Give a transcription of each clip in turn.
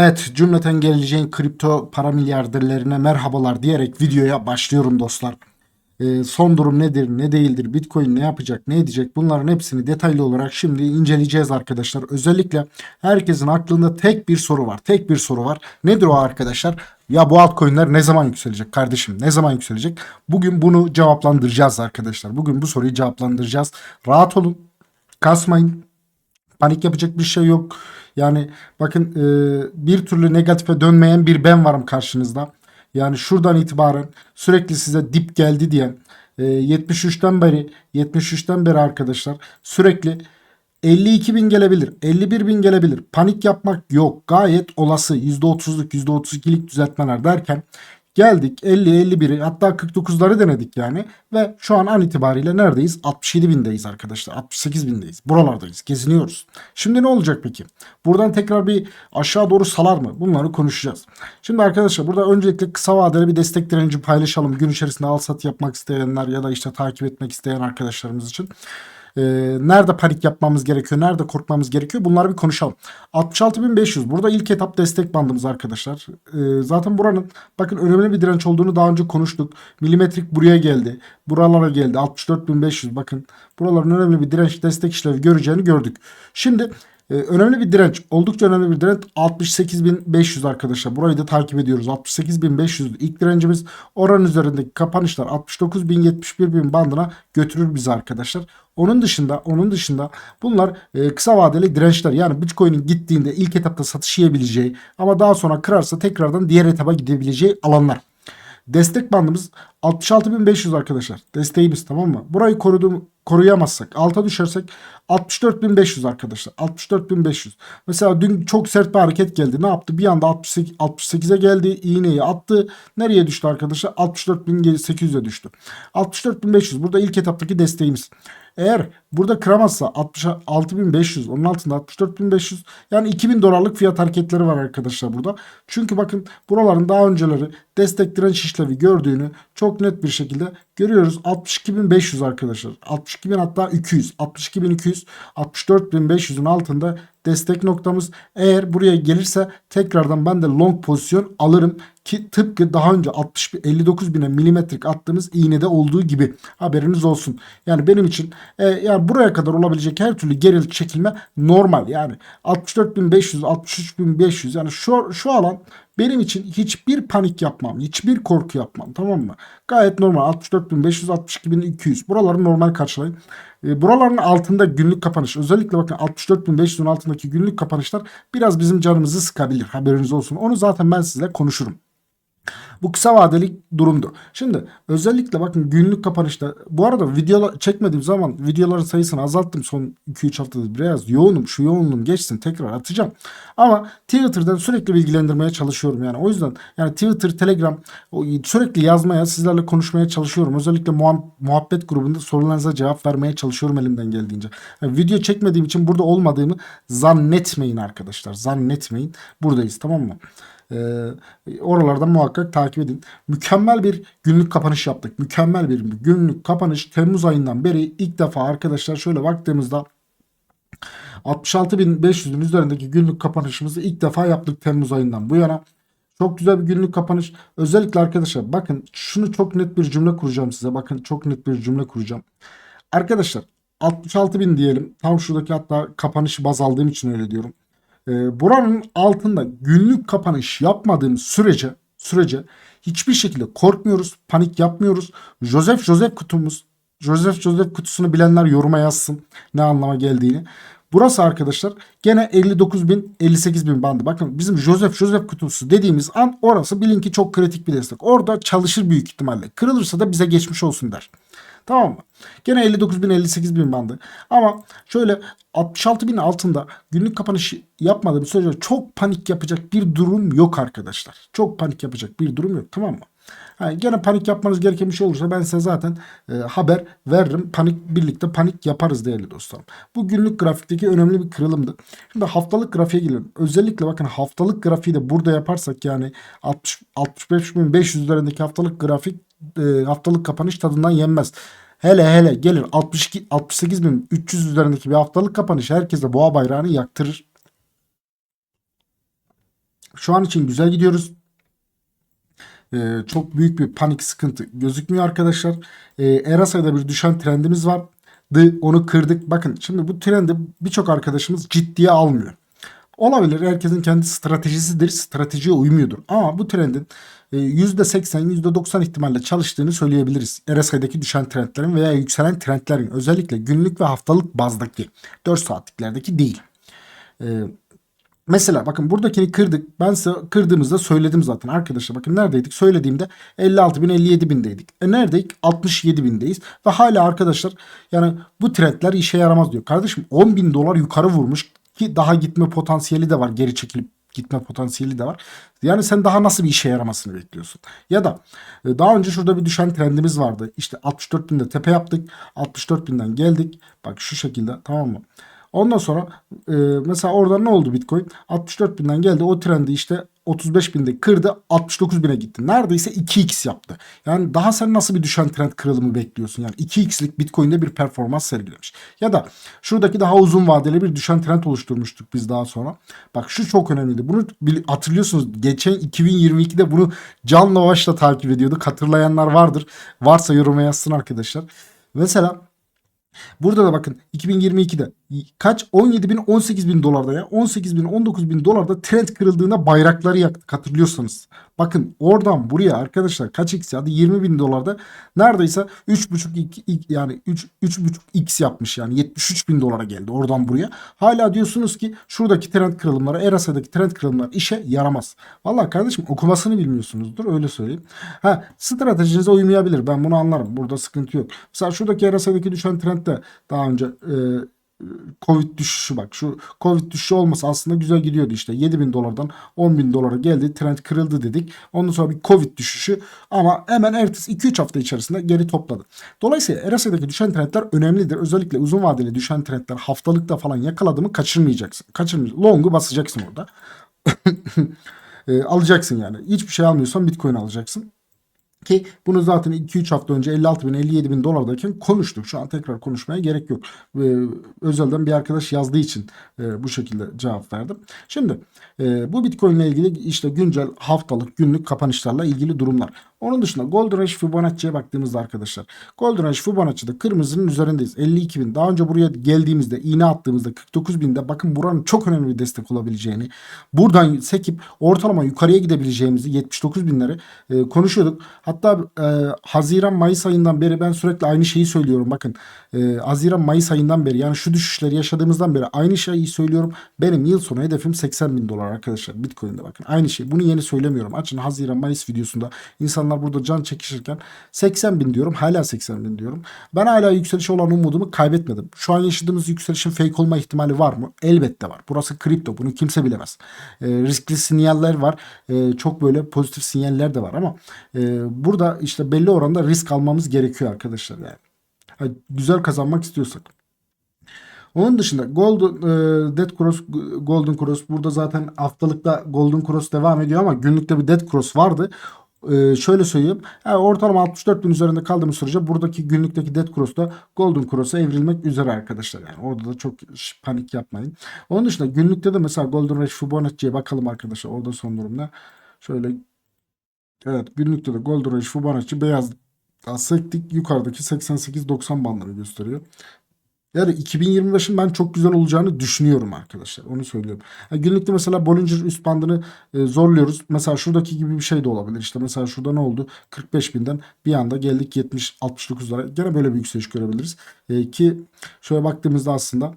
Evet cümleten geleceğin kripto para milyarderlerine merhabalar diyerek videoya başlıyorum dostlar. Ee, son durum nedir, ne değildir, Bitcoin ne yapacak, ne edecek bunların hepsini detaylı olarak şimdi inceleyeceğiz arkadaşlar. Özellikle herkesin aklında tek bir soru var, tek bir soru var. Nedir o arkadaşlar? Ya bu altcoin'ler ne zaman yükselecek kardeşim? Ne zaman yükselecek? Bugün bunu cevaplandıracağız arkadaşlar. Bugün bu soruyu cevaplandıracağız. Rahat olun, kasmayın, panik yapacak bir şey yok. Yani bakın e, bir türlü negatife dönmeyen bir ben varım karşınızda. Yani şuradan itibaren sürekli size dip geldi diye e, 73'ten beri 73'ten beri arkadaşlar sürekli 52 bin gelebilir. 51 bin gelebilir. Panik yapmak yok. Gayet olası. %30'luk %32'lik düzeltmeler derken geldik 50 51'i hatta 49'ları denedik yani ve şu an an itibariyle neredeyiz? 67 bindeyiz arkadaşlar. 68 bindeyiz. Buralardayız. Geziniyoruz. Şimdi ne olacak peki? Buradan tekrar bir aşağı doğru salar mı? Bunları konuşacağız. Şimdi arkadaşlar burada öncelikle kısa vadeli bir destek direnci paylaşalım. Gün içerisinde al sat yapmak isteyenler ya da işte takip etmek isteyen arkadaşlarımız için. Ee, nerede panik yapmamız gerekiyor? Nerede korkmamız gerekiyor? Bunları bir konuşalım. 66.500 burada ilk etap destek bandımız arkadaşlar. Ee, zaten buranın bakın önemli bir direnç olduğunu daha önce konuştuk. Milimetrik buraya geldi. Buralara geldi. 64.500 bakın. Buraların önemli bir direnç destek işlevi göreceğini gördük. Şimdi ee, önemli bir direnç. Oldukça önemli bir direnç. 68.500 arkadaşlar. Burayı da takip ediyoruz. 68.500 ilk direncimiz. Oranın üzerindeki kapanışlar 69.000-71.000 bandına götürür bizi arkadaşlar. Onun dışında onun dışında bunlar e, kısa vadeli dirençler. Yani Bitcoin'in gittiğinde ilk etapta satış yiyebileceği ama daha sonra kırarsa tekrardan diğer etaba gidebileceği alanlar. Destek bandımız 66.500 arkadaşlar. Desteğimiz tamam mı? Burayı korudum, koruyamazsak alta düşersek 64.500 arkadaşlar. 64.500. Mesela dün çok sert bir hareket geldi. Ne yaptı? Bir anda 68 68'e geldi. İğneyi attı. Nereye düştü arkadaşlar? 64.800'e düştü. 64.500 burada ilk etaptaki desteğimiz. Eğer burada kıramazsa 66.500 onun altında 64.500 yani 2000 dolarlık fiyat hareketleri var arkadaşlar burada. Çünkü bakın buraların daha önceleri destek direnç işlevi gördüğünü çok net bir şekilde görüyoruz. 62.500 arkadaşlar. 62.000 hatta 200. 62.200 64.500'ün altında destek noktamız. Eğer buraya gelirse tekrardan ben de long pozisyon alırım ki tıpkı daha önce 60 59 bine milimetrik attığımız iğnede olduğu gibi haberiniz olsun. Yani benim için e, yani buraya kadar olabilecek her türlü geril çekilme normal. Yani 64.500 63.500 yani şu şu alan benim için hiçbir panik yapmam, hiçbir korku yapmam tamam mı? Gayet normal 64.500 62.200 buraları normal karşılayın. E, buraların altında günlük kapanış özellikle bakın 64.500'ün altındaki günlük kapanışlar biraz bizim canımızı sıkabilir haberiniz olsun. Onu zaten ben size konuşurum. Bu kısa vadeli durumdur. Şimdi özellikle bakın günlük kapanışta bu arada video çekmediğim zaman videoların sayısını azalttım son 2-3 haftadır biraz yoğunum şu yoğunluğum geçsin tekrar atacağım. Ama Twitter'dan sürekli bilgilendirmeye çalışıyorum yani o yüzden yani Twitter, Telegram sürekli yazmaya sizlerle konuşmaya çalışıyorum. Özellikle muhabbet grubunda sorularınıza cevap vermeye çalışıyorum elimden geldiğince. Yani video çekmediğim için burada olmadığımı zannetmeyin arkadaşlar zannetmeyin buradayız tamam mı? Ee, oralardan muhakkak takip edin. Mükemmel bir günlük kapanış yaptık. Mükemmel bir günlük kapanış. Temmuz ayından beri ilk defa arkadaşlar şöyle baktığımızda 66.500'ün üzerindeki günlük kapanışımızı ilk defa yaptık Temmuz ayından bu yana. Çok güzel bir günlük kapanış. Özellikle arkadaşlar bakın şunu çok net bir cümle kuracağım size. Bakın çok net bir cümle kuracağım. Arkadaşlar 66.000 diyelim. Tam şuradaki hatta kapanışı baz aldığım için öyle diyorum. E, buranın altında günlük kapanış yapmadığımız sürece sürece hiçbir şekilde korkmuyoruz, panik yapmıyoruz. Joseph Joseph kutumuz, Joseph Joseph kutusunu bilenler yoruma yazsın ne anlama geldiğini. Burası arkadaşlar gene 59 bin 58 bin bandı. Bakın bizim Joseph Joseph kutusu dediğimiz an orası bilin ki çok kritik bir destek. Orada çalışır büyük ihtimalle. Kırılırsa da bize geçmiş olsun der. Tamam mı? Gene 59 bin 58 bin bandı. Ama şöyle 66 bin altında günlük kapanış yapmadığım sürece çok panik yapacak bir durum yok arkadaşlar. Çok panik yapacak bir durum yok tamam mı? Yani gene panik yapmanız gereken bir şey olursa ben size zaten e, haber veririm. Panik birlikte panik yaparız değerli dostlarım. Bu günlük grafikteki önemli bir kırılımdı. Şimdi haftalık grafiğe gelelim. Özellikle bakın haftalık grafiği de burada yaparsak yani 60 65.500 üzerindeki haftalık grafik e, haftalık kapanış tadından yenmez. Hele hele gelir 62 68.300 üzerindeki bir haftalık kapanış herkese boğa bayrağını yaktırır. Şu an için güzel gidiyoruz. Ee, çok büyük bir panik sıkıntı gözükmüyor arkadaşlar. Ee, Erasa'da bir düşen trendimiz var. Onu kırdık. Bakın şimdi bu trendi birçok arkadaşımız ciddiye almıyor. Olabilir. Herkesin kendi stratejisidir. Stratejiye uymuyordur. Ama bu trendin e, %80, %90 ihtimalle çalıştığını söyleyebiliriz. RSI'deki düşen trendlerin veya yükselen trendlerin özellikle günlük ve haftalık bazdaki 4 saatliklerdeki değil. Ee, Mesela bakın buradakini kırdık. Ben size kırdığımızda söyledim zaten arkadaşlar. Bakın neredeydik? Söylediğimde 56 bin 57 bindeydik. E neredeydik? 67 bindeyiz. Ve hala arkadaşlar yani bu trendler işe yaramaz diyor. Kardeşim 10 bin dolar yukarı vurmuş ki daha gitme potansiyeli de var. Geri çekilip gitme potansiyeli de var. Yani sen daha nasıl bir işe yaramasını bekliyorsun? Ya da e, daha önce şurada bir düşen trendimiz vardı. İşte 64 binde tepe yaptık. 64 binden geldik. Bak şu şekilde tamam mı? Ondan sonra e, mesela orada ne oldu Bitcoin? 64 binden geldi. O trendi işte 35 binde kırdı 69 bine gitti. Neredeyse 2x yaptı. Yani daha sen nasıl bir düşen trend kırılımı bekliyorsun? Yani 2x'lik Bitcoin'de bir performans sergilemiş. Ya da şuradaki daha uzun vadeli bir düşen trend oluşturmuştuk biz daha sonra. Bak şu çok önemliydi. Bunu hatırlıyorsunuz. Geçen 2022'de bunu canla başla takip ediyorduk. Hatırlayanlar vardır. Varsa yoruma yazsın arkadaşlar. Mesela Burada da bakın 2022'de kaç 17 bin 18 bin dolarda ya 18 bin 19 bin dolarda trend kırıldığında bayrakları yaktık hatırlıyorsanız. Bakın oradan buraya arkadaşlar kaç x yaptı 20 bin dolarda neredeyse 3.5 yani 3 3.5 x yapmış yani 73 bin dolara geldi oradan buraya. Hala diyorsunuz ki şuradaki trend kırılımları Erasa'daki trend kırılımları işe yaramaz. Valla kardeşim okumasını bilmiyorsunuzdur öyle söyleyeyim. Ha stratejinize uymayabilir ben bunu anlarım burada sıkıntı yok. Mesela şuradaki Erasa'daki düşen trend de daha önce e, Covid düşüşü bak şu Covid düşüşü olmasa aslında güzel gidiyordu işte. 7 bin dolardan 10 bin dolara geldi trend kırıldı dedik. Ondan sonra bir Covid düşüşü ama hemen ertesi 2-3 hafta içerisinde geri topladı. Dolayısıyla RSI'deki düşen trendler önemlidir. Özellikle uzun vadeli düşen trendler haftalıkta falan yakaladı mı kaçırmayacaksın. Kaçırmayacaksın long'u basacaksın orada. E, alacaksın yani. Hiçbir şey almıyorsan bitcoin alacaksın. Ki bunu zaten 2-3 hafta önce 56 bin 57 bin dolardayken konuştuk. Şu an tekrar konuşmaya gerek yok. Ee, özelden bir arkadaş yazdığı için e, bu şekilde cevap verdim. Şimdi e, bu Bitcoin ile ilgili işte güncel haftalık günlük kapanışlarla ilgili durumlar. Onun dışında Golden Rush Fibonacci'ye baktığımızda arkadaşlar. Golden Rush Fibonacci'de kırmızının üzerindeyiz. 52 bin. Daha önce buraya geldiğimizde iğne attığımızda 49 binde bakın buranın çok önemli bir destek olabileceğini. Buradan sekip ortalama yukarıya gidebileceğimizi 79 binleri e, konuşuyorduk. Hatta e, Haziran Mayıs ayından beri ben sürekli aynı şeyi söylüyorum. Bakın e, Haziran Mayıs ayından beri yani şu düşüşleri yaşadığımızdan beri aynı şeyi söylüyorum. Benim yıl sonu hedefim 80 bin dolar arkadaşlar Bitcoin'de bakın. Aynı şey. Bunu yeni söylemiyorum. Açın Haziran Mayıs videosunda insanlar burada can çekişirken 80 bin diyorum. Hala 80 bin diyorum. Ben hala yükseliş olan umudumu kaybetmedim. Şu an yaşadığımız yükselişin fake olma ihtimali var mı? Elbette var. Burası kripto. Bunu kimse bilemez. E, riskli sinyaller var. E, çok böyle pozitif sinyaller de var ama e, burada işte belli oranda risk almamız gerekiyor arkadaşlar yani. yani güzel kazanmak istiyorsak. Onun dışında Golden e, Dead Cross Golden Cross burada zaten haftalıkta Golden Cross devam ediyor ama günlükte bir Dead Cross vardı. Ee, şöyle söyleyeyim. Yani ortalama 64 bin üzerinde kaldığımız sürece buradaki günlükteki Dead Cross'ta Golden Cross'a evrilmek üzere arkadaşlar. Yani orada da çok panik yapmayın. Onun dışında günlükte de mesela Golden Rush Fibonacci'ye bakalım arkadaşlar. Orada son durumda. Şöyle evet günlükte de Golden Rush Fibonacci beyaz sektik yukarıdaki 88-90 bandını gösteriyor. Yani 2025'in ben çok güzel olacağını düşünüyorum arkadaşlar. Onu söylüyorum. Yani günlükte mesela Bollinger üst bandını e, zorluyoruz. Mesela şuradaki gibi bir şey de olabilir. İşte mesela şurada ne oldu? 45 binden bir anda geldik 70-69'lara. Gene böyle bir yükseliş görebiliriz. E, ki şöyle baktığımızda aslında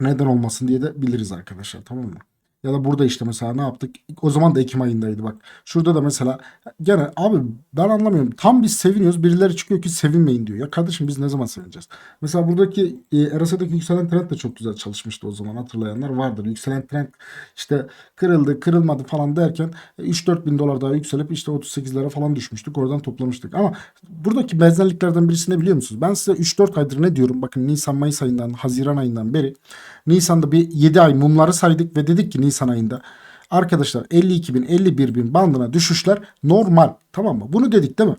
neden olmasın diye de biliriz arkadaşlar. Tamam mı? Ya da burada işte mesela ne yaptık? O zaman da Ekim ayındaydı bak. Şurada da mesela gene abi ben anlamıyorum. Tam biz seviniyoruz. Birileri çıkıyor ki sevinmeyin diyor. Ya kardeşim biz ne zaman sevineceğiz? Mesela buradaki e, RSI'deki yükselen trend de çok güzel çalışmıştı o zaman. Hatırlayanlar vardır. Yükselen trend işte kırıldı kırılmadı falan derken 3-4 bin dolar daha yükselip işte 38'lere falan düşmüştük. Oradan toplamıştık. Ama buradaki benzerliklerden birisi ne biliyor musunuz? Ben size 3-4 aydır ne diyorum? Bakın Nisan Mayıs ayından Haziran ayından beri Nisan'da bir 7 ay mumları saydık ve dedik ki Nisan ayında arkadaşlar 52 bin 51 bin bandına düşüşler normal tamam mı? Bunu dedik değil mi?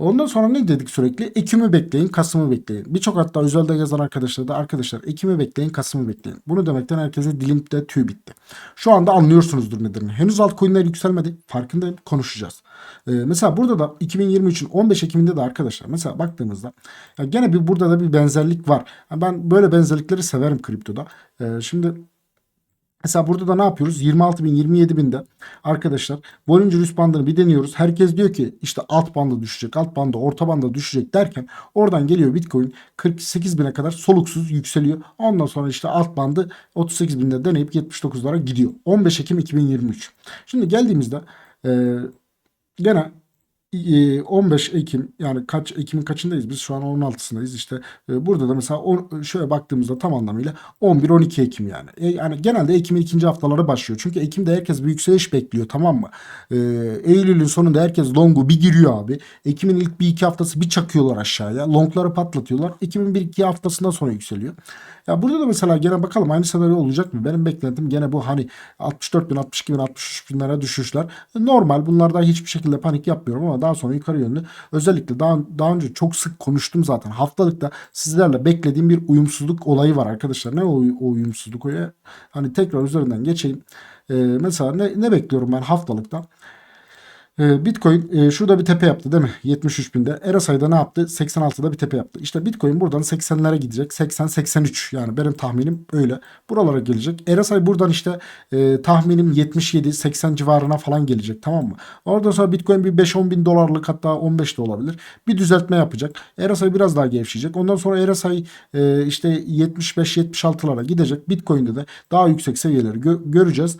Ondan sonra ne dedik sürekli? Ekim'i bekleyin, Kasım'ı bekleyin. Birçok hatta özelde yazan arkadaşlar da arkadaşlar Ekim'i bekleyin, Kasım'ı bekleyin. Bunu demekten herkese dilimde tüy bitti. Şu anda anlıyorsunuzdur nedenini. Henüz altcoin'ler yükselmedi. Farkındayım. Konuşacağız. Ee, mesela burada da 2023'ün 15 Ekim'inde de arkadaşlar mesela baktığımızda ya gene bir burada da bir benzerlik var. Ya ben böyle benzerlikleri severim kriptoda. Ee, şimdi Mesela burada da ne yapıyoruz? 26 bin 27 binde arkadaşlar Bollinger üst bandını bir deniyoruz. Herkes diyor ki işte alt bandı düşecek, alt bandı, orta bandı düşecek derken oradan geliyor Bitcoin 48 bine kadar soluksuz yükseliyor. Ondan sonra işte alt bandı 38 binde deneyip 79'lara gidiyor. 15 Ekim 2023. Şimdi geldiğimizde e, gene 15 Ekim yani kaç Ekim'in kaçındayız biz? Şu an 16'sındayız işte e, burada da mesela şöyle baktığımızda tam anlamıyla 11-12 Ekim yani. E, yani genelde Ekim'in ikinci haftaları başlıyor. Çünkü Ekim'de herkes bir yükseliş bekliyor tamam mı? E, Eylül'ün sonunda herkes longu bir giriyor abi. Ekim'in ilk bir iki haftası bir çakıyorlar aşağıya. Longları patlatıyorlar. Ekim'in bir iki haftasından sonra yükseliyor. Ya burada da mesela gene bakalım aynı senaryo olacak mı? Benim beklentim gene bu hani 64 bin, 62 bin, 63 binlere düşüşler. Normal bunlardan hiçbir şekilde panik yapmıyorum ama daha sonra yukarı yönlü özellikle daha, daha önce çok sık konuştum zaten. Haftalıkta sizlerle beklediğim bir uyumsuzluk olayı var arkadaşlar. Ne o, o uyumsuzluk o ya? Hani tekrar üzerinden geçeyim. Ee, mesela ne, ne bekliyorum ben haftalıkta? Ee, Bitcoin e, şurada bir tepe yaptı değil mi? 73 binde. RSI'da ne yaptı? 86'da bir tepe yaptı. İşte Bitcoin buradan 80'lere gidecek. 80-83 yani benim tahminim öyle. Buralara gelecek. RSI buradan işte e, tahminim 77-80 civarına falan gelecek tamam mı? Oradan sonra Bitcoin bir 5-10 bin dolarlık hatta 15 de olabilir. Bir düzeltme yapacak. RSI biraz daha gevşeyecek. Ondan sonra RSI e, işte 75-76'lara gidecek. Bitcoin'de de daha yüksek seviyeleri gö- göreceğiz.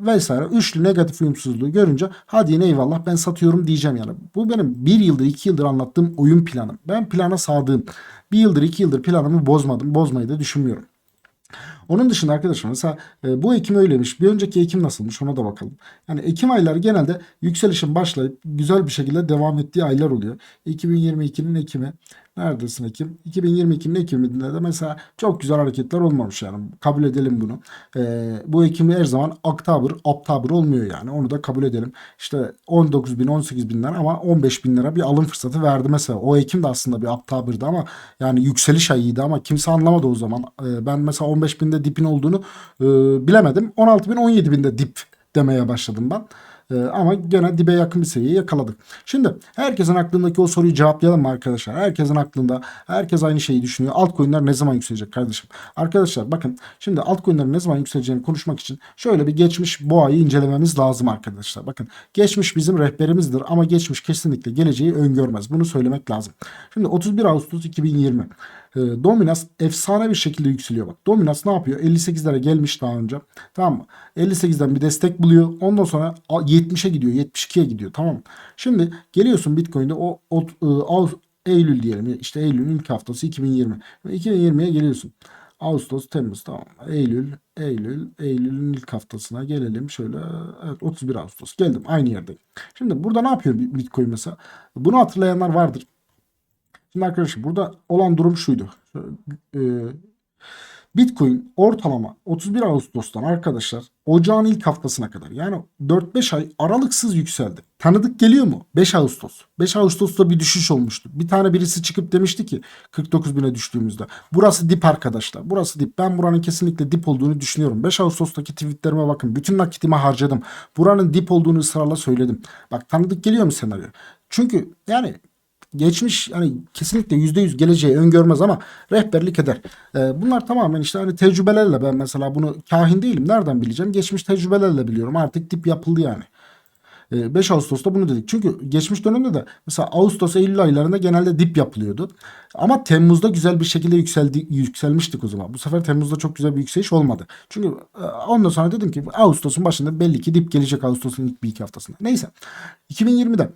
Vesaire. Üçlü negatif uyumsuzluğu görünce hadi yine eyvallah ben satıyorum diyeceğim yani. Bu benim bir yıldır iki yıldır anlattığım oyun planım. Ben plana sadığım. Bir yıldır iki yıldır planımı bozmadım. Bozmayı da düşünmüyorum. Onun dışında arkadaşlar mesela e, bu Ekim öyleymiş. Bir önceki Ekim nasılmış ona da bakalım. Yani Ekim ayları genelde yükselişin başlayıp güzel bir şekilde devam ettiği aylar oluyor. 2022'nin Ekim'i neredesin Ekim? 2022'nin Ekim'inde de mesela çok güzel hareketler olmamış yani. Kabul edelim bunu. E, bu Ekim her zaman Oktober, Oktober olmuyor yani. Onu da kabul edelim. İşte 19 bin, 18 binler ama 15 bin lira bir alım fırsatı verdi mesela. O Ekim de aslında bir Oktober'dı ama yani yükseliş ayıydı ama kimse anlamadı o zaman. E, ben mesela 15 binde dipin olduğunu e, bilemedim. 16 bin 17 binde dip demeye başladım ben. E, ama gene dibe yakın bir seviyeyi yakaladık. Şimdi herkesin aklındaki o soruyu cevaplayalım mı arkadaşlar? Herkesin aklında herkes aynı şeyi düşünüyor. Altcoin'ler ne zaman yükselecek kardeşim? Arkadaşlar bakın şimdi altcoin'lerin ne zaman yükseleceğini konuşmak için şöyle bir geçmiş boğayı incelememiz lazım arkadaşlar. Bakın geçmiş bizim rehberimizdir ama geçmiş kesinlikle geleceği öngörmez. Bunu söylemek lazım. Şimdi 31 Ağustos 2020 e, Dominas efsane bir şekilde yükseliyor bak. Dominas ne yapıyor? 58'lere gelmiş daha önce. Tamam mı? 58'den bir destek buluyor. Ondan sonra 70'e gidiyor. 72'ye gidiyor. Tamam? Şimdi geliyorsun Bitcoin'de o, o, o Eylül diyelim. İşte Eylül'ün ilk haftası 2020. 2020'ye geliyorsun. Ağustos, Temmuz tamam. Eylül, Eylül, Eylül'ün ilk haftasına gelelim. Şöyle evet 31 Ağustos geldim aynı yerdeyim. Şimdi burada ne yapıyor Bitcoin mesela? Bunu hatırlayanlar vardır. Şimdi arkadaşlar burada olan durum şuydu. Ee, Bitcoin ortalama 31 Ağustos'tan arkadaşlar ocağın ilk haftasına kadar yani 4-5 ay aralıksız yükseldi. Tanıdık geliyor mu? 5 Ağustos. 5 Ağustos'ta bir düşüş olmuştu. Bir tane birisi çıkıp demişti ki 49 bine düştüğümüzde. Burası dip arkadaşlar. Burası dip. Ben buranın kesinlikle dip olduğunu düşünüyorum. 5 Ağustos'taki tweetlerime bakın. Bütün nakitimi harcadım. Buranın dip olduğunu ısrarla söyledim. Bak tanıdık geliyor mu senaryo? Çünkü yani geçmiş hani kesinlikle yüzde yüz geleceği öngörmez ama rehberlik eder. Ee, bunlar tamamen işte hani tecrübelerle ben mesela bunu kahin değilim. Nereden bileceğim? Geçmiş tecrübelerle biliyorum. Artık dip yapıldı yani. 5 Ağustos'ta bunu dedik. Çünkü geçmiş dönemde de mesela Ağustos Eylül aylarında genelde dip yapılıyordu. Ama Temmuz'da güzel bir şekilde yükseldi, yükselmiştik o zaman. Bu sefer Temmuz'da çok güzel bir yükseliş olmadı. Çünkü ondan sonra dedim ki Ağustos'un başında belli ki dip gelecek Ağustos'un ilk bir iki haftasında. Neyse. 2020'de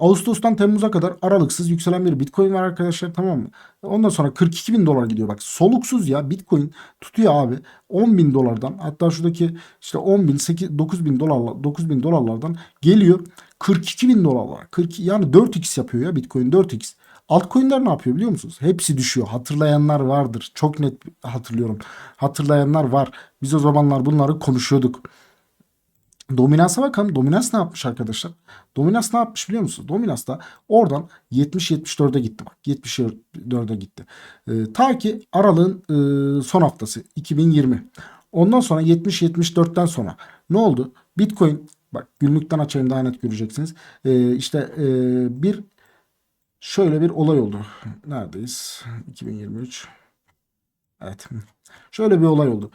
Ağustos'tan Temmuz'a kadar aralıksız yükselen bir Bitcoin var arkadaşlar tamam mı? Ondan sonra 42 bin dolar gidiyor bak soluksuz ya Bitcoin tutuyor abi 10 bin dolardan hatta şuradaki işte 10 bin 8, 9 bin dolarla 9 bin dolarlardan geliyor 42 bin dolarlar 42 yani 4x yapıyor ya Bitcoin 4x Altcoin'ler ne yapıyor biliyor musunuz? Hepsi düşüyor. Hatırlayanlar vardır. Çok net hatırlıyorum. Hatırlayanlar var. Biz o zamanlar bunları konuşuyorduk. Dominansa bakalım. Dominans ne yapmış arkadaşlar? Dominans ne yapmış biliyor musunuz? Dominans da oradan 70-74'e gitti bak. 74'e gitti. Ee, ta ki aralığın e, son haftası 2020. Ondan sonra 70-74'ten sonra ne oldu? Bitcoin bak günlükten açayım daha net göreceksiniz. Ee, işte e, bir şöyle bir olay oldu. Neredeyiz? 2023. Evet. Şöyle bir olay oldu.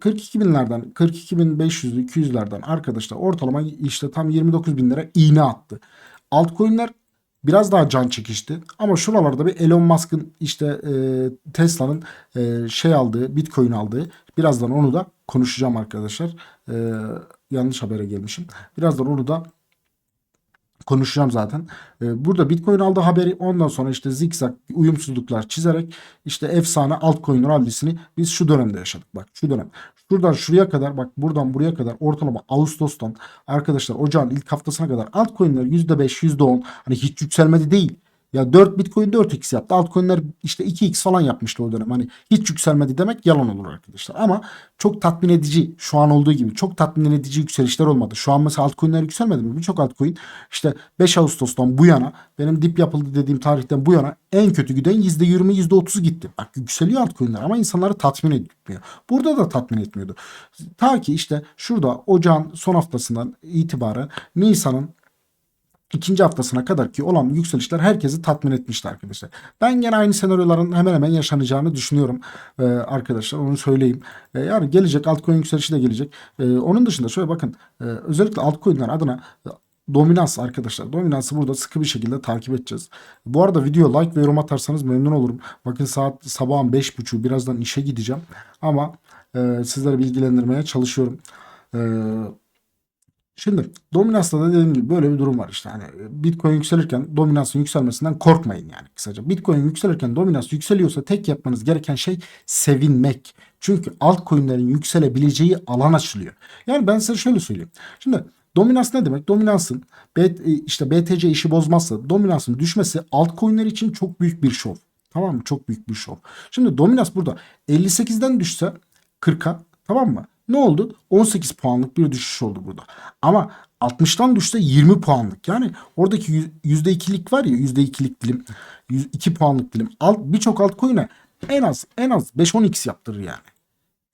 42 binlerden 42 bin 500'lü 200'lerden arkadaşlar ortalama işte tam 29 bin lira iğne attı. Altcoin'ler biraz daha can çekişti. Ama şuralarda bir Elon Musk'ın işte e, Tesla'nın e, şey aldığı Bitcoin aldığı birazdan onu da konuşacağım arkadaşlar. E, yanlış habere gelmişim. Birazdan onu da konuşacağım zaten. Ee, Burada Bitcoin aldığı haberi ondan sonra işte zikzak uyumsuzluklar çizerek işte efsane altcoin rallisini biz şu dönemde yaşadık. Bak şu dönem. Şuradan şuraya kadar bak buradan buraya kadar ortalama Ağustos'tan arkadaşlar ocağın ilk haftasına kadar altcoin'ler %5 %10 hani hiç yükselmedi değil. Ya 4 Bitcoin 4x yaptı. Altcoin'ler işte 2x falan yapmıştı o dönem. Hani hiç yükselmedi demek yalan olur arkadaşlar. Ama çok tatmin edici şu an olduğu gibi çok tatmin edici yükselişler olmadı. Şu an mesela altcoin'ler yükselmedi mi? Birçok altcoin işte 5 Ağustos'tan bu yana benim dip yapıldı dediğim tarihten bu yana en kötü giden %20 %30'u gitti. Bak yükseliyor altcoin'ler ama insanları tatmin etmiyor. Burada da tatmin etmiyordu. Ta ki işte şurada ocağın son haftasından itibaren Nisan'ın ikinci haftasına kadar ki olan yükselişler herkesi tatmin etmişti arkadaşlar. Ben gene aynı senaryoların hemen hemen yaşanacağını düşünüyorum ee, arkadaşlar onu söyleyeyim. Ee, yani gelecek altcoin yükselişi de gelecek. Ee, onun dışında şöyle bakın e, özellikle altcoin'ler adına e, Dominans arkadaşlar. Dominansı burada sıkı bir şekilde takip edeceğiz. Bu arada video like ve yorum atarsanız memnun olurum. Bakın saat sabahın 5.30 birazdan işe gideceğim. Ama e, sizleri bilgilendirmeye çalışıyorum. Eee Şimdi dominansla da dediğim gibi böyle bir durum var işte. Hani Bitcoin yükselirken dominansın yükselmesinden korkmayın yani kısaca. Bitcoin yükselirken dominans yükseliyorsa tek yapmanız gereken şey sevinmek. Çünkü altcoin'lerin yükselebileceği alan açılıyor. Yani ben size şöyle söyleyeyim. Şimdi dominans ne demek? Dominansın işte BTC işi bozmazsa dominansın düşmesi altcoin'ler için çok büyük bir şov. Tamam mı? Çok büyük bir şov. Şimdi dominans burada 58'den düşse 40'a tamam mı? Ne oldu? 18 puanlık bir düşüş oldu burada. Ama 60'tan düşse 20 puanlık. Yani oradaki %2'lik var ya %2'lik dilim. 2 puanlık dilim. Alt, birçok altcoin'e en az en az 5-10x yaptırır yani.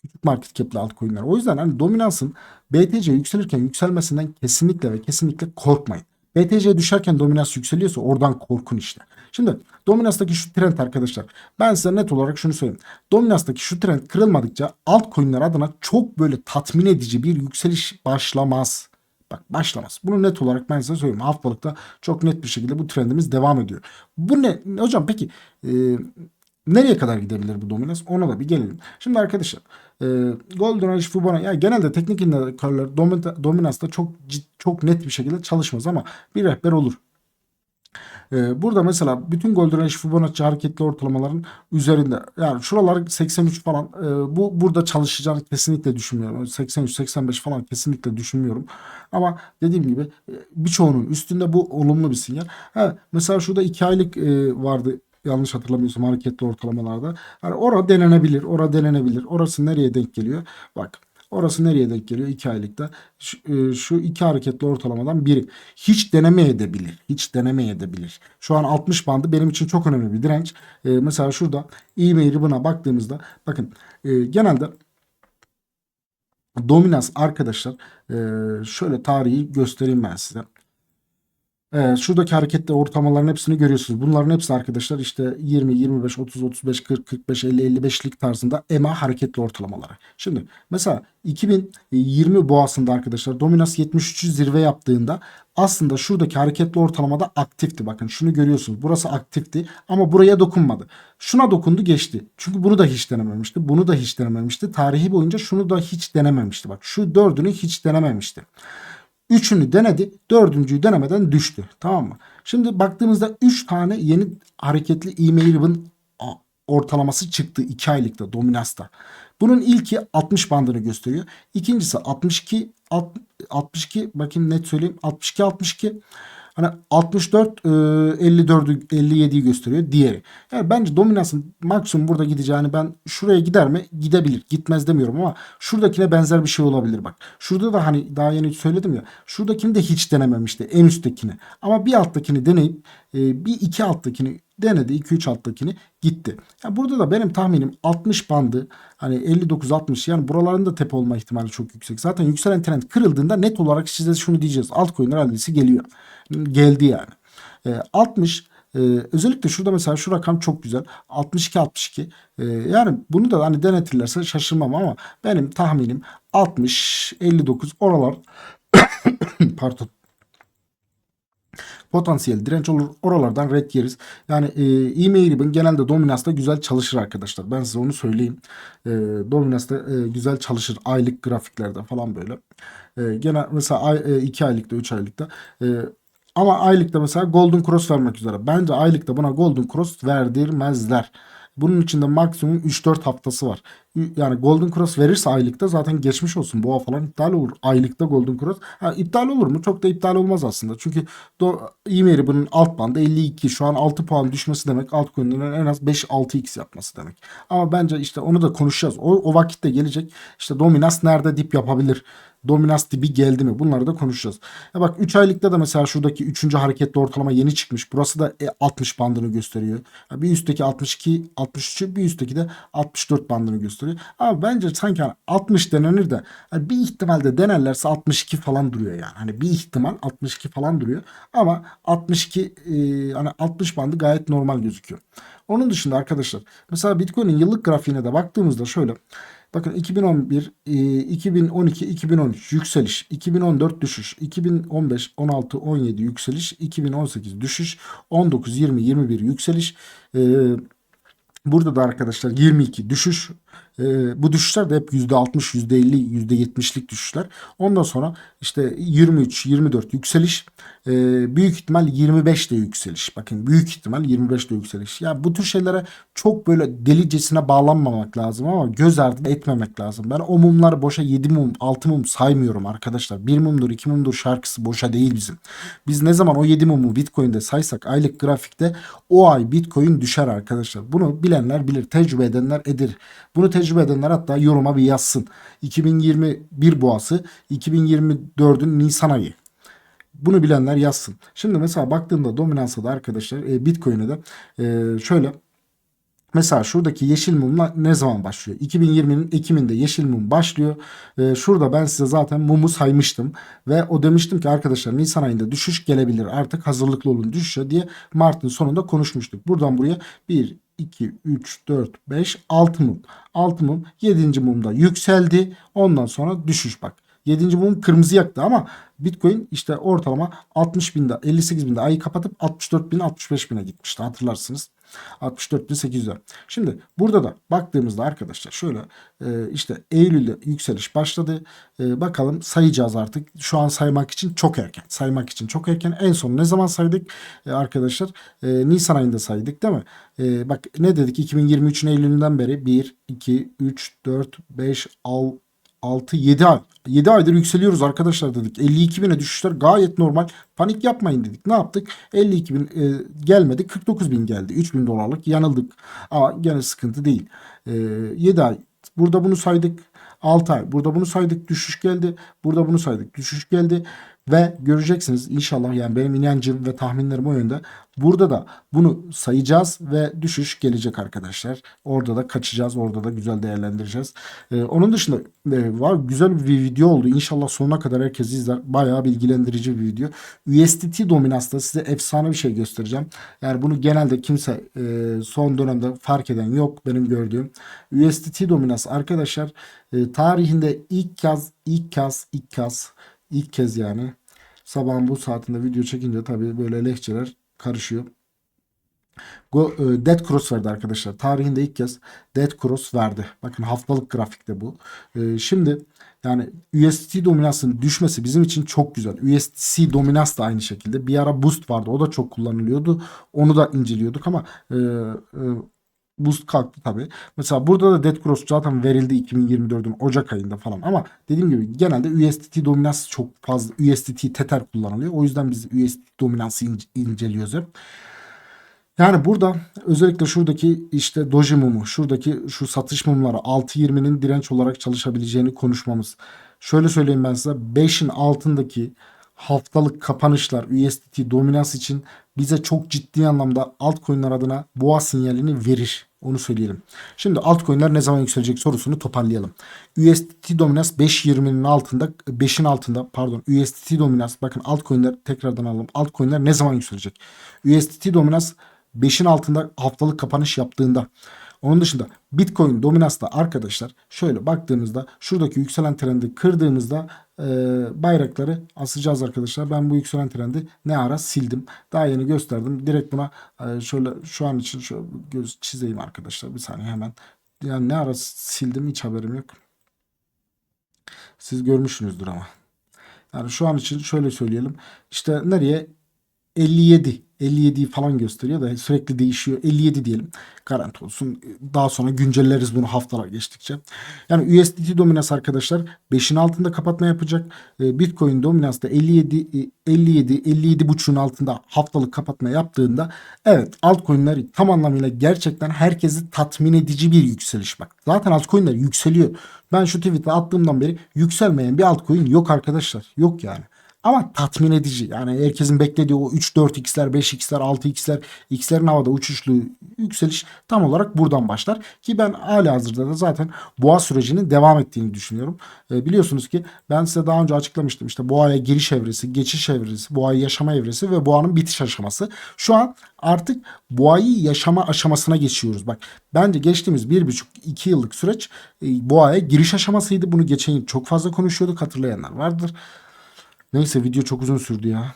Küçük market cap'li altcoin'ler. O yüzden hani dominansın BTC yükselirken yükselmesinden kesinlikle ve kesinlikle korkmayın. BTC düşerken dominans yükseliyorsa oradan korkun işte. Şimdi dominanstaki şu trend arkadaşlar. Ben size net olarak şunu söyleyeyim. Dominanstaki şu trend kırılmadıkça altcoin'ler adına çok böyle tatmin edici bir yükseliş başlamaz. Bak başlamaz. Bunu net olarak ben size söyleyeyim. Haftalıkta çok net bir şekilde bu trendimiz devam ediyor. Bu ne? Hocam peki e, nereye kadar gidebilir bu dominans? Ona da bir gelelim. Şimdi arkadaşlar e, Golden Age Fibonacci yani genelde teknik indikatörler dominansta çok çok net bir şekilde çalışmaz ama bir rehber olur. Ee, burada mesela bütün Golden Age Fibonacci hareketli ortalamaların üzerinde yani şuralar 83 falan e, bu burada çalışacağını kesinlikle düşünmüyorum. 83-85 falan kesinlikle düşünmüyorum. Ama dediğim gibi e, birçoğunun üstünde bu olumlu bir sinyal. Ha, mesela şurada 2 aylık e, vardı yanlış hatırlamıyorsam hareketli ortalamalarda. Yani orada denenebilir, orada denenebilir. Orası nereye denk geliyor? Bak Orası nereye denk geliyor? 2 aylıkta. Şu, e, şu iki hareketli ortalamadan biri. Hiç deneme edebilir. Hiç deneme edebilir. Şu an 60 bandı benim için çok önemli bir direnç. E, mesela şurada e-mail ribbon'a baktığımızda bakın e, genelde dominans arkadaşlar e, şöyle tarihi göstereyim ben size. Evet, şuradaki harekette ortalamaların hepsini görüyorsunuz. Bunların hepsi arkadaşlar işte 20, 25, 30, 35, 40, 45, 50, 55'lik tarzında EMA hareketli ortalamaları. Şimdi mesela 2020 boğasında arkadaşlar dominans 73'ü zirve yaptığında aslında şuradaki hareketli ortalamada aktifti. Bakın şunu görüyorsunuz. Burası aktifti ama buraya dokunmadı. Şuna dokundu geçti. Çünkü bunu da hiç denememişti. Bunu da hiç denememişti. Tarihi boyunca şunu da hiç denememişti. Bak şu dördünü hiç denememişti. Üçünü denedi. Dördüncüyü denemeden düştü. Tamam mı? Şimdi baktığımızda 3 tane yeni hareketli e-mail ortalaması çıktı 2 aylıkta Dominas'ta. Bunun ilki 60 bandını gösteriyor. İkincisi 62 62 bakayım net söyleyeyim 62 62 Hani 64 e, 54'ü 57'yi gösteriyor diğeri. Yani bence dominansın maksimum burada gideceğini ben şuraya gider mi? Gidebilir. Gitmez demiyorum ama şuradakine benzer bir şey olabilir bak. Şurada da hani daha yeni söyledim ya. Şuradakini de hiç denememişti. En üsttekini. Ama bir alttakini deneyip e, bir iki alttakini denedi. 2-3 alttakini gitti. Yani burada da benim tahminim 60 bandı hani 59-60 yani buraların da tepe olma ihtimali çok yüksek. Zaten yükselen trend kırıldığında net olarak size şunu diyeceğiz. Altcoin'ler adresi geliyor. Geldi yani. E, 60 ee, özellikle şurada mesela şu rakam çok güzel. 62-62. Ee, yani bunu da hani denetirlerse şaşırmam ama benim tahminim 60-59 oralar pardon potansiyel direnç olur. Oralardan red yeriz. Yani e, e-mail ribbon genelde Dominas'ta güzel çalışır arkadaşlar. Ben size onu söyleyeyim. E, Dominas'ta e, güzel çalışır. Aylık grafiklerde falan böyle. E, genel mesela ay, 2 aylıkta 3 aylıkta. E, ama aylıkta mesela Golden Cross vermek üzere. Bence aylıkta buna Golden Cross verdirmezler. Bunun içinde maksimum 3-4 haftası var. Yani Golden Cross verirse aylıkta zaten geçmiş olsun. Boğa falan iptal olur. Aylıkta Golden Cross. Ha, iptal olur mu? Çok da iptal olmaz aslında. Çünkü e bunun alt bandı 52. Şu an 6 puan düşmesi demek. Altcoin'lerin en az 5-6x yapması demek. Ama bence işte onu da konuşacağız. O, o vakitte gelecek. İşte Dominas nerede dip yapabilir? Dominans dibi geldi mi? Bunları da konuşacağız. Ya bak 3 aylıkta da mesela şuradaki 3. hareketli ortalama yeni çıkmış. Burası da 60 bandını gösteriyor. Bir üstteki 62, 63'ü bir üstteki de 64 bandını gösteriyor. Ama bence sanki hani 60 denenir de hani bir ihtimalde denerlerse 62 falan duruyor yani. Hani bir ihtimal 62 falan duruyor. Ama 62 e, hani 60 bandı gayet normal gözüküyor. Onun dışında arkadaşlar mesela Bitcoin'in yıllık grafiğine de baktığımızda şöyle Bakın 2011, 2012, 2013 yükseliş, 2014 düşüş, 2015, 16, 17 yükseliş, 2018 düşüş, 19, 20, 21 yükseliş. E, burada da arkadaşlar 22 düşüş. E, bu düşüşler de hep %60, %50, %70'lik düşüşler. Ondan sonra işte 23, 24 yükseliş. E, büyük ihtimal 25 de yükseliş. Bakın büyük ihtimal 25 de yükseliş. Ya bu tür şeylere çok böyle delicesine bağlanmamak lazım ama göz ardı etmemek lazım. Ben o mumları boşa 7 mum, 6 mum saymıyorum arkadaşlar. 1 mumdur, 2 mumdur şarkısı boşa değil bizim. Biz ne zaman o 7 mumu Bitcoin'de saysak aylık grafikte o ay Bitcoin düşer arkadaşlar. Bunu bilenler bilir, tecrübe edenler edir. Bunu tecrübe edenler hatta yoruma bir yazsın. 2021 boğası 2024'ün Nisan ayı. Bunu bilenler yazsın. Şimdi mesela baktığımda dominansa da arkadaşlar e, Bitcoin'e de e, şöyle Mesela şuradaki yeşil mumla ne zaman başlıyor? 2020'nin Ekim'inde yeşil mum başlıyor. Ee, şurada ben size zaten mumu saymıştım. Ve o demiştim ki arkadaşlar Nisan ayında düşüş gelebilir. Artık hazırlıklı olun düşüşe diye Mart'ın sonunda konuşmuştuk. Buradan buraya 1, 2, 3, 4, 5, 6 mum. 6 mum 7. mumda yükseldi. Ondan sonra düşüş bak. 7. mum kırmızı yaktı ama Bitcoin işte ortalama 60 binde 58 binde ayı kapatıp 64 bin 65 bine gitmişti hatırlarsınız. 64.800'e. Şimdi burada da baktığımızda arkadaşlar şöyle e, işte Eylül'de yükseliş başladı. E, bakalım sayacağız artık. Şu an saymak için çok erken. Saymak için çok erken. En son ne zaman saydık e, arkadaşlar? Nisan ayında saydık değil mi? Bak ne dedik 2023'ün Eylül'ünden beri 1, 2, 3, 4, 5, 6, 6, 7 ay. 7 aydır yükseliyoruz arkadaşlar dedik. 52 bine düşüşler gayet normal. Panik yapmayın dedik. Ne yaptık? 52 bin e, gelmedi. 49 bin geldi. 3 bin dolarlık yanıldık. Ama gene sıkıntı değil. E, 7 ay. Burada bunu saydık. 6 ay. Burada bunu saydık. Düşüş geldi. Burada bunu saydık. Düşüş geldi. Ve göreceksiniz inşallah yani benim inancım ve tahminlerim o yönde. Burada da bunu sayacağız ve düşüş gelecek arkadaşlar. Orada da kaçacağız. Orada da güzel değerlendireceğiz. Ee, onun dışında e, var güzel bir video oldu. İnşallah sonuna kadar herkes izler. Bayağı bilgilendirici bir video. USDT dominansta size efsane bir şey göstereceğim. Yani bunu genelde kimse e, son dönemde fark eden yok benim gördüğüm. USDT dominans arkadaşlar e, tarihinde ilk kez ilk kez ilk kez ilk kez yani sabahın bu saatinde video çekince tabii böyle lehçeler karışıyor. Go, e, Dead Cross verdi arkadaşlar. Tarihinde ilk kez Dead Cross verdi. Bakın haftalık grafikte bu. E, şimdi yani USDT dominansının düşmesi bizim için çok güzel. USDC dominans da aynı şekilde. Bir ara boost vardı. O da çok kullanılıyordu. Onu da inceliyorduk ama e, e, boost kalktı tabii. Mesela burada da Dead Cross zaten verildi 2024'ün Ocak ayında falan ama dediğim gibi genelde USDT dominans çok fazla USDT Tether kullanılıyor. O yüzden biz USDT dominansı ince- inceliyoruz hep. Yani burada özellikle şuradaki işte doji mumu, şuradaki şu satış mumları 6.20'nin direnç olarak çalışabileceğini konuşmamız. Şöyle söyleyeyim ben size 5'in altındaki haftalık kapanışlar USDT dominans için bize çok ciddi anlamda altcoin'ler adına boğa sinyalini verir. Onu söyleyelim. Şimdi altcoin'ler ne zaman yükselecek sorusunu toparlayalım. USDT dominans 5.20'nin altında 5'in altında pardon USDT dominans bakın altcoin'ler tekrardan alalım. Altcoin'ler ne zaman yükselecek? USDT dominans 5'in altında haftalık kapanış yaptığında onun dışında Bitcoin dominansta arkadaşlar şöyle baktığımızda şuradaki yükselen trendi kırdığımızda e, bayrakları asacağız arkadaşlar. Ben bu yükselen trendi ne ara sildim. Daha yeni gösterdim. Direkt buna e, şöyle şu an için şöyle göz çizeyim arkadaşlar. Bir saniye hemen. Yani ne ara sildim hiç haberim yok. Siz görmüşsünüzdür ama. Yani şu an için şöyle söyleyelim. İşte nereye 57 57'yi falan gösteriyor da sürekli değişiyor. 57 diyelim. Garanti olsun. Daha sonra güncelleriz bunu haftalar geçtikçe. Yani USDT dominans arkadaşlar 5'in altında kapatma yapacak. Ee, Bitcoin dominans da 57 57 57 buçuğun altında haftalık kapatma yaptığında evet altcoin'ler tam anlamıyla gerçekten herkesi tatmin edici bir yükseliş bak. Zaten altcoin'ler yükseliyor. Ben şu tweet'i attığımdan beri yükselmeyen bir altcoin yok arkadaşlar. Yok yani. Ama tatmin edici. Yani herkesin beklediği o 3-4x'ler, 5x'ler, 6x'ler, x'lerin havada uçuşlu yükseliş tam olarak buradan başlar. Ki ben hala hazırda da zaten boğa sürecinin devam ettiğini düşünüyorum. E, biliyorsunuz ki ben size daha önce açıklamıştım. İşte boğaya giriş evresi, geçiş evresi, boğayı yaşama evresi ve boğanın bitiş aşaması. Şu an artık boğayı yaşama aşamasına geçiyoruz. Bak bence geçtiğimiz 1,5-2 yıllık süreç e, boğaya giriş aşamasıydı. Bunu geçen yıl çok fazla konuşuyorduk. Hatırlayanlar vardır. Neyse video çok uzun sürdü ya.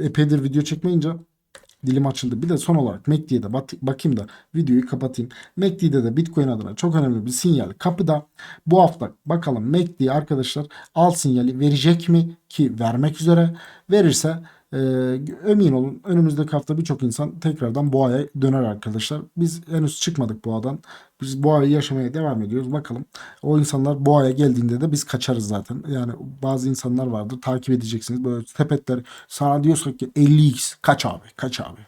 Epeydir video çekmeyince dilim açıldı. Bir de son olarak MACD'ye de bakayım da videoyu kapatayım. MACD'de de Bitcoin adına çok önemli bir sinyal kapıda. Bu hafta bakalım MACD arkadaşlar al sinyali verecek mi ki vermek üzere. Verirse e, emin olun önümüzdeki hafta birçok insan tekrardan boğaya döner arkadaşlar. Biz henüz çıkmadık boğadan. Biz boğayı yaşamaya devam ediyoruz. Bakalım o insanlar boğaya geldiğinde de biz kaçarız zaten. Yani bazı insanlar vardır takip edeceksiniz. Böyle sepetler sana diyorsak ki 50x kaç abi kaç abi.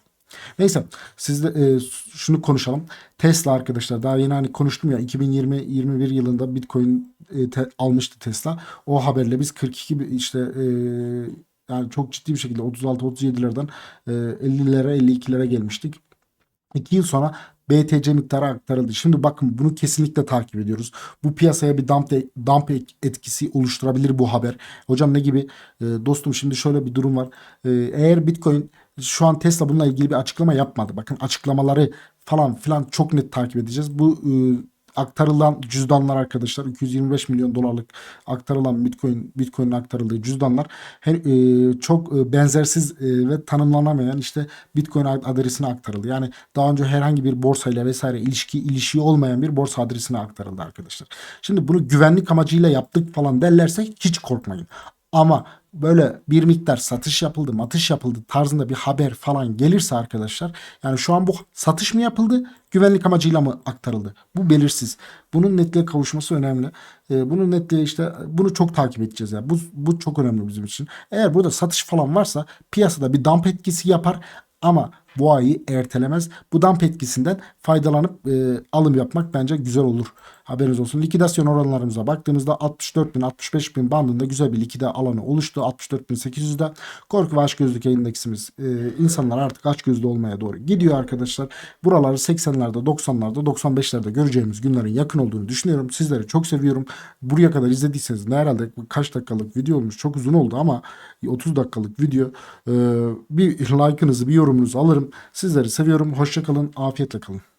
Neyse siz de e, şunu konuşalım. Tesla arkadaşlar daha yeni hani konuştum ya 2020-21 yılında Bitcoin e, te- almıştı Tesla. O haberle biz 42 bi- işte e, yani çok ciddi bir şekilde 36-37'lerden e, 50'lere 52'lere gelmiştik. 2 yıl sonra BTC miktarı aktarıldı. Şimdi bakın bunu kesinlikle takip ediyoruz. Bu piyasaya bir dump, dump etkisi oluşturabilir bu haber. Hocam ne gibi? Ee, dostum şimdi şöyle bir durum var. Ee, eğer Bitcoin şu an Tesla bununla ilgili bir açıklama yapmadı. Bakın açıklamaları falan filan çok net takip edeceğiz. Bu e, aktarılan cüzdanlar arkadaşlar 225 milyon dolarlık aktarılan Bitcoin Bitcoin'in aktarıldığı cüzdanlar her, e, çok e, benzersiz e, ve tanımlanamayan işte Bitcoin adresine aktarıldı. Yani daha önce herhangi bir borsayla vesaire ilişki ilişiği olmayan bir borsa adresine aktarıldı arkadaşlar. Şimdi bunu güvenlik amacıyla yaptık falan derlerse hiç korkmayın. Ama böyle bir miktar satış yapıldı, matış yapıldı tarzında bir haber falan gelirse arkadaşlar yani şu an bu satış mı yapıldı, güvenlik amacıyla mı aktarıldı? Bu belirsiz. Bunun netliğe kavuşması önemli. Ee, bunun netliğe işte bunu çok takip edeceğiz ya. Bu bu çok önemli bizim için. Eğer burada satış falan varsa piyasada bir dump etkisi yapar ama bu ayı ertelemez. Bu dump etkisinden faydalanıp e, alım yapmak bence güzel olur. Haberiniz olsun. Likidasyon oranlarımıza baktığımızda 64 bin 65 bin bandında güzel bir likide alanı oluştu. 64 bin 800'de korku ve açgözlük endeksimiz e, insanlar artık açgözlü olmaya doğru gidiyor arkadaşlar. Buraları 80'lerde 90'larda 95'lerde göreceğimiz günlerin yakın olduğunu düşünüyorum. Sizleri çok seviyorum. Buraya kadar izlediyseniz ne herhalde kaç dakikalık video olmuş. Çok uzun oldu ama 30 dakikalık video. E, bir like'ınızı bir yorumunuzu alırım. Sizleri seviyorum. Hoşçakalın. Afiyetle kalın.